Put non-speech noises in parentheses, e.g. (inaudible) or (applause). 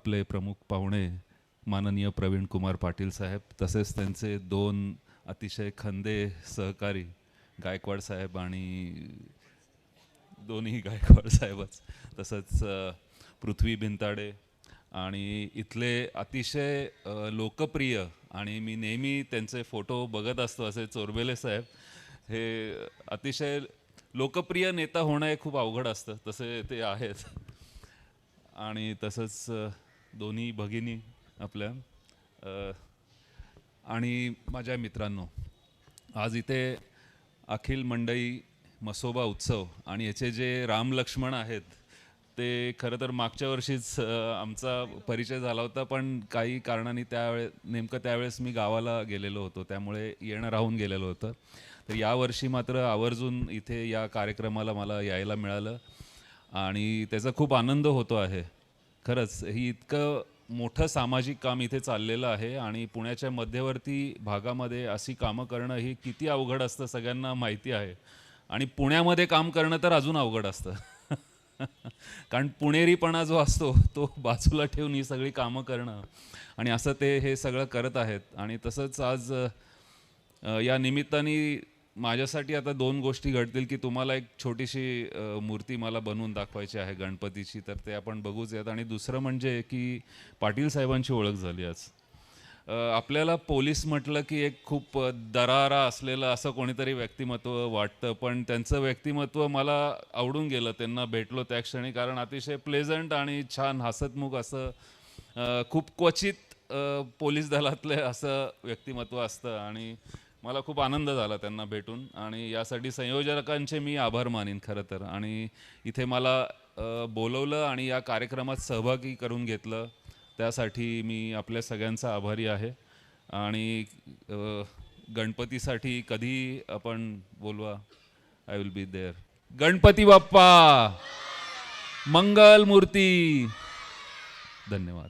आपले प्रमुख पाहुणे माननीय प्रवीण कुमार पाटील साहेब तसेच त्यांचे दोन अतिशय खंदे सहकारी गायकवाड साहेब आणि दोन्ही गायकवाड साहेबच तसंच पृथ्वी भिंताडे आणि इथले अतिशय लोकप्रिय आणि मी नेहमी त्यांचे फोटो बघत असतो असे चोरबेले साहेब हे अतिशय लोकप्रिय नेता होणं हे खूप अवघड असतं तसे ते आहेत. आणि तसंच दोन्ही भगिनी आपल्या. आणि माझ्या मित्रांनो आज इथे अखिल मंडई मसोबा उत्सव आणि याचे जे राम लक्ष्मण आहेत ते खरं तर मागच्या वर्षीच आमचा परिचय झाला होता पण काही कारणाने त्यावेळे नेमकं त्यावेळेस मी गावाला गेलेलो होतो त्यामुळे येणं राहून गेलेलो होतं. तर यावर्षी मात्र आवर्जून इथे या कार्यक्रमाला मला यायला मिळालं आणि त्याचा खूप आनंद होतो आहे. खरंच ही इतकं मोठं सामाजिक काम इथे चाललेलं आहे आणि पुण्याच्या मध्यवर्ती भागामध्ये अशी कामं करणं ही किती अवघड असतं सगळ्यांना माहिती आहे. आणि पुण्यामध्ये काम करणं तर अजून अवघड असतं. (laughs) कारण पुणेरीपणा जो असतो तो बाजूला ठेवून ही सगळी कामं करणं आणि असं ते हे सगळं करत आहेत. आणि तसंच आज या निमित्ताने माझ्यासाठी आता दोन गोष्टी घडतील की तुम्हाला एक छोटीशी मूर्ती मला बनवून दाखवायची आहे गणपतीची तर ते आपण बघूच यात आणि दुसरं म्हणजे की पाटील साहेबांची ओळख झाली आज. आपल्याला पोलीस म्हटलं की एक खूप दरारा असलेलं असं कोणीतरी व्यक्तिमत्व वाटतं पण त्यांचं व्यक्तिमत्व मला आवडून गेलं. त्यांना भेटलो त्या क्षणी कारण अतिशय प्लेझंट आणि छान हसतमुख असं खूप क्वचित पोलीस दलातले असं व्यक्तिमत्व असतं. आणि मला खूप आनंद झाला त्यांना भेटून आणि यासाठी संयोजकांचे मी आभार मानीन खरं तर. आणि इथे मला बोलवलं आणि या कार्यक्रमात सहभागी करून घेतलं त्यासाठी मी आपल्या सगळ्यांचा आभारी आहे. आणि गणपतीसाठी कधी आपण बोलवा? I will be there Ganpati Bappa! मंगल मूर्ती! धन्यवाद.